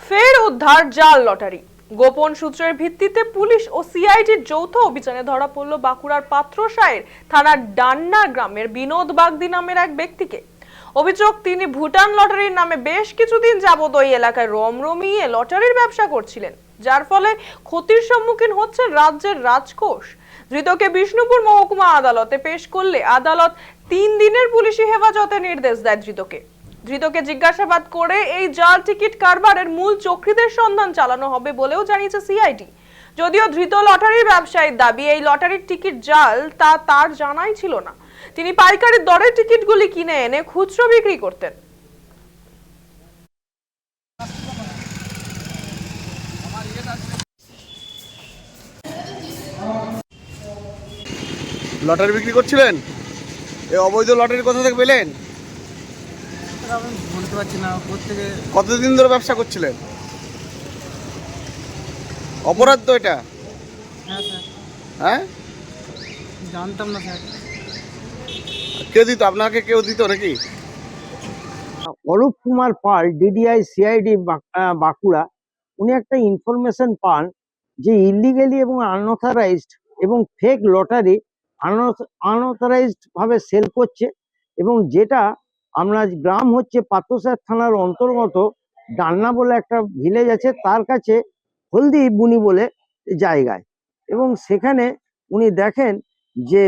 ফের উদ্ধার জাল লটারি। গোপন সূত্রের ভিত্তিতে পুলিশ ও সিআইডির যৌথ অভিযানে ধরা পড়ল বাঁকুড়ার পাত্রসায়ের থানার ডান্না গ্রামের বিনোদ বাগদি নামের এক ব্যক্তিকে। অভিযোগ, তিনি ভুটান লটারির নামে বেশ কিছুদিন যাবত ওই এলাকায় রমরমিয়ে লটারির ব্যবসা করছিলেন, যার ফলে ক্ষতির সম্মুখীন হচ্ছে রাজ্যের রাজকোষ। ধৃতকে বিষ্ণুপুর মহকুমা আদালতে পেশ করলে আদালত তিন দিনের পুলিশি হেফাজতে নির্দেশ দেয় ধৃতকে। ধৃতকে জিজ্ঞাসাবাদ করে এই জাল টিকিট কারবারের মূল চক্রীদের সন্ধান চালানো হবে বলেও জানিয়েছে সিআইডি যদিও ধৃত লটারির ব্যবসায়ীর দাবি, এই লটারির টিকিট জাল তা তার জানাই ছিল না। তিনি পাইকারি দরে টিকিটগুলি কিনে এনে খুচরো বিক্রি করতেন। লটারি বিক্রি করছিলেন? এই অবৈধ লটারির কথা থেকে পেলেন? কতদিন ধরে ব্যবসা করছিলেন? অপরাধ তো এটা। হ্যাঁ? হ্যাঁ জানতাম না স্যার কেউ দিত? আপনাকে কেউ দিত নাকি? অরূপ কুমার পাল ডিডিআই সিআইডি বাঁকুড়া, উনি একটা ইনফরমেশন পান যে ইলিগেলি এবং আনঅথরাইজড এবং ফেক লটারি আনঅথরাইজড ভাবে সেল করছে এবং যেটা আমরা গ্রাম হচ্ছে পাতসার থানার অন্তর্গত ডান্না বলে একটা ভিলেজ আছে তার কাছে হলদি বুনি বলে জায়গায়। এবং সেখানে উনি দেখেন যে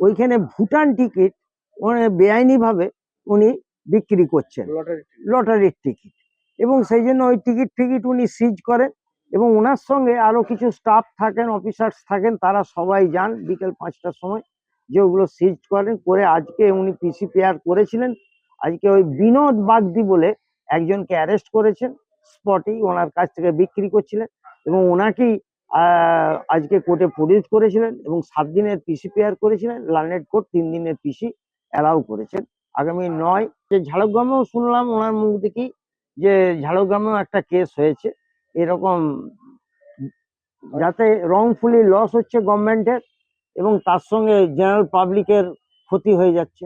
ওইখানে ভুটান টিকিট মানে বেআইনিভাবে উনি বিক্রি করছেন। লটারি লটারির টিকিট এবং সেই জন্য ওই টিকিট ফিকিট উনি সিজ করেন এবং ওনার সঙ্গে আরও কিছু স্টাফ থাকেন অফিসার্স থাকেন তারা সবাই যান বিকেল পাঁচটার সময়। যে ওগুলো সিজ করেন, করে আজকে উনি পিসি পেয়ার করেছিলেন। আজকে ওই বিনোদ বাগদি বলে একজনকে অ্যারেস্ট করেছেন স্পটেই ওনার কাছ থেকে বিক্রি করছিলেন এবং ওনাকেই আজকে কোর্টে প্রডিউস করেছিলেন এবং সাত দিনের পিসি পেয়ার করেছিলেন লার্নেট কোর্ট তিন দিনের পিসি অ্যালাউ করেছেন। আগামী নয়, যে ঝাড়গ্রামেও শুনলাম ওনার মুখ দেখি যে ঝাড়গ্রামেও একটা কেস হয়েছে। এরকম যাতে রংফুলি লস হচ্ছে গভর্নমেন্টের এবং তার সঙ্গে জেনারেল পাবলিকের ক্ষতি হয়ে যাচ্ছে।